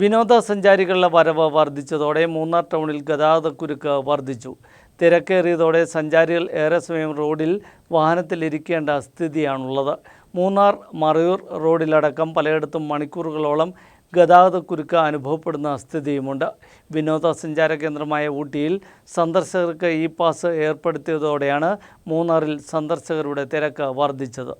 വിനോദസഞ്ചാരികളുടെ വരവ് വർദ്ധിച്ചതോടെ മൂന്നാർ ടൗണിൽ ഗതാഗതക്കുരുക്ക് വർദ്ധിച്ചു. തിരക്കേറിയതോടെ സഞ്ചാരികൾ ഏറെ സമയം റോഡിൽ വാഹനത്തിലിരിക്കേണ്ട സ്ഥിതിയാണുള്ളത്. മൂന്നാർ മറയൂർ റോഡിലടക്കം പലയിടത്തും മണിക്കൂറുകളോളം ഗതാഗതക്കുരുക്ക് അനുഭവപ്പെടുന്ന സ്ഥിതിയുമുണ്ട്. വിനോദസഞ്ചാര കേന്ദ്രമായ ഊട്ടിയിൽ സന്ദർശകർക്ക് ഇ പാസ് ഏർപ്പെടുത്തിയതോടെയാണ് മൂന്നാറിൽ സന്ദർശകരുടെ തിരക്ക് വർദ്ധിച്ചത്.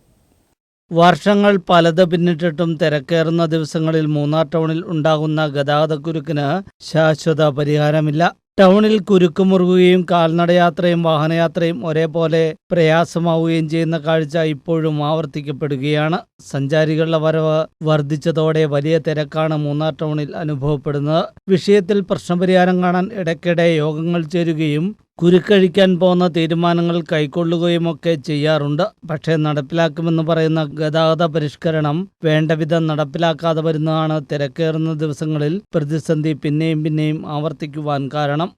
വർഷങ്ങൾ പലത് പിന്നിട്ടിട്ടും തിരക്കേറുന്ന ദിവസങ്ങളിൽ മൂന്നാർ ടൗണിൽ ഉണ്ടാകുന്ന ഗതാഗതക്കുരുക്കിന് ശാശ്വത പരിഹാരമില്ല. ടൗണിൽ കുരുക്ക് മുറുകുകയും കാൽനടയാത്രയും വാഹനയാത്രയും ഒരേപോലെ പ്രയാസമാവുകയും ചെയ്യുന്ന കാഴ്ച ഇപ്പോഴും ആവർത്തിക്കപ്പെടുകയാണ്. സഞ്ചാരികളുടെ വരവ് വർദ്ധിച്ചതോടെ വലിയ തിരക്കാണ് മൂന്നാർ ടൗണിൽ അനുഭവപ്പെടുന്നത്. വിഷയത്തിൽ പ്രശ്നപരിഹാരം കാണാൻ ഇടയ്ക്കിടെ യോഗങ്ങൾ ചേരുകയും കുരുക്കഴിക്കാൻ പോകുന്ന തീരുമാനങ്ങൾ കൈക്കൊള്ളുകയുമൊക്കെ ചെയ്യാറുണ്ട് പക്ഷേ നടപ്പിലാക്കുമെന്ന് പറയുന്ന ഗതാഗത പരിഷ്കരണം വേണ്ടവിധം നടപ്പിലാക്കാതെ വരുന്നതാണ് തിരക്കേറുന്ന ദിവസങ്ങളിൽ പ്രതിസന്ധി പിന്നെയും പിന്നെയും ആവർത്തിക്കുവാൻ കാരണം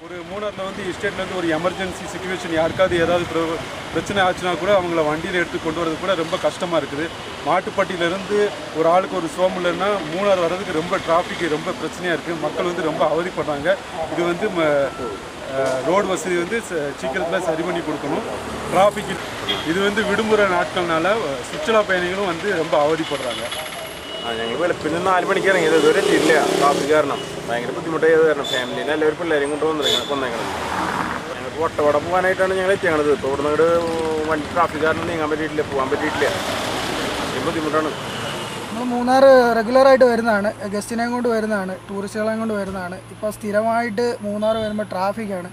ஒரு மூணாரில் வந்து எஸ்டேட்லேருந்து ஒரு எமர்ஜென்சி சுச்சுவேஷன் யாருக்காவது ஏதாவது பிர- பிரச்சனை ஆச்சுன்னா கூட அவங்கள வண்டியில் எடுத்து கொண்டு வரது கூட ரொம்ப கஷ்டமாக இருக்குது மாட்டுப்பட்டியிலேருந்து ஒரு ஆளுக்கு ஒரு சோம்புலன்னா மூணார் வர்றதுக்கு ரொம்ப டிராஃபிக் ரொம்ப பிரச்சனையாக இருக்குது மக்கள் வந்து ரொம்ப அவதிப்படுறாங்க இது வந்து ரோடு வசதி வந்து ச- சீக்கிரத்தில் சரி பண்ணி கொடுக்கணும் டிராஃபிக் இது வந்து விடுமுறை நாட்கள்னால சுற்றுலா பயணிகளும் வந்து ரொம்ப அவதிப்படுறாங்க ആ ഞങ്ങൾ വെളുപ്പിന് നാല് മണിക്ക് ഇറങ്ങിയത് ഇതുവരെ എത്തിയില്ല ട്രാഫിക് കാരണം ഭയങ്കര ബുദ്ധിമുട്ടായത് കാരണം ഫാമിലിനെ എല്ലാവരും പിള്ളേരും കൊണ്ട് വന്നിരിക്കണം കൊന്നേക്കണം ഞങ്ങൾക്ക് വട്ടവട പോകാനായിട്ടാണ് ഞങ്ങൾ എത്തിയത് ഇപ്പോൾ ഇവിടെ നിന്ന് വണ്ടി ട്രാഫിക് കാരണം നീങ്ങാൻ പറ്റിയിട്ടില്ല പോകാൻ പറ്റിയിട്ടില്ല ഈ ബുദ്ധിമുട്ടാണ് നമ്മൾ മൂന്നാർ റെഗുലറായിട്ട് വരുന്നതാണ്. ഗസ്റ്റിനെയും കൊണ്ട് വരുന്നതാണ്. ടൂറിസ്റ്റുകളെയും കൊണ്ട് വരുന്നതാണ്. ഇപ്പോൾ സ്ഥിരമായിട്ട് മൂന്നാർ വരുമ്പോൾ ട്രാഫിക്കാണ്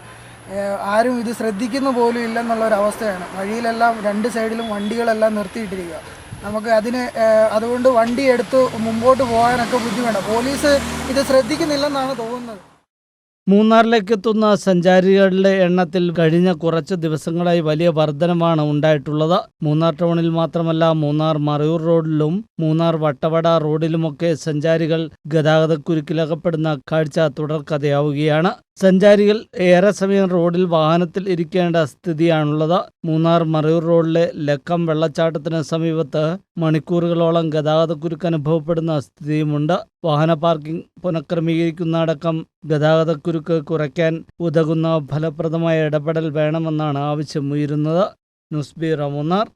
ആരും ഇത് ശ്രദ്ധിക്കുന്ന പോലും ഇല്ലെന്നുള്ളൊരവസ്ഥയാണ് വഴിയിലെല്ലാം രണ്ട് സൈഡിലും വണ്ടികളെല്ലാം നിർത്തിയിട്ടിരിക്കുക നമുക്ക് അതിന് അതുകൊണ്ട് വണ്ടി എടുത്ത് മുമ്പോട്ട് പോകാനൊക്കെ ബുദ്ധിമുട്ടാണ്. പോലീസ് ഇത് ശ്രദ്ധിക്കുന്നില്ലെന്നാണ് തോന്നുന്നത്. മൂന്നാറിലേക്ക് എത്തുന്ന സഞ്ചാരികളുടെ എണ്ണത്തിൽ കഴിഞ്ഞ കുറച്ച് ദിവസങ്ങളായി വലിയ വർധനമാണ് ഉണ്ടായിട്ടുള്ളത്. മൂന്നാർ ടൗണിൽ മാത്രമല്ല മൂന്നാർ മറയൂർ റോഡിലും മൂന്നാർ വട്ടവട റോഡിലുമൊക്കെ സഞ്ചാരികൾ ഗതാഗതക്കുരുക്കിലകപ്പെടുന്ന കാഴ്ച തുടർക്കഥയാവുകയാണ്. സഞ്ചാരികൾ ഏറെ സമയം റോഡിൽ വാഹനത്തിൽ ഇരിക്കേണ്ട സ്ഥിതിയാണുള്ളത്. മൂന്നാർ മറയൂർ റോഡിലെ ലക്കം വെള്ളച്ചാട്ടത്തിന് സമീപത്ത് മണിക്കൂറുകളോളം ഗതാഗതക്കുരുക്ക് അനുഭവപ്പെടുന്ന സ്ഥിതിയുമുണ്ട്. വാഹന പാർക്കിംഗ് പുനഃക്രമീകരിക്കുന്ന അടക്കം ഗതാഗതക്കുരുക്ക് കുറയ്ക്കാൻ ഉതകുന്ന ഫലപ്രദമായ ഇടപെടൽ വേണമെന്നാണ് ആവശ്യം ഉയരുന്നത്. News bureau Munnar.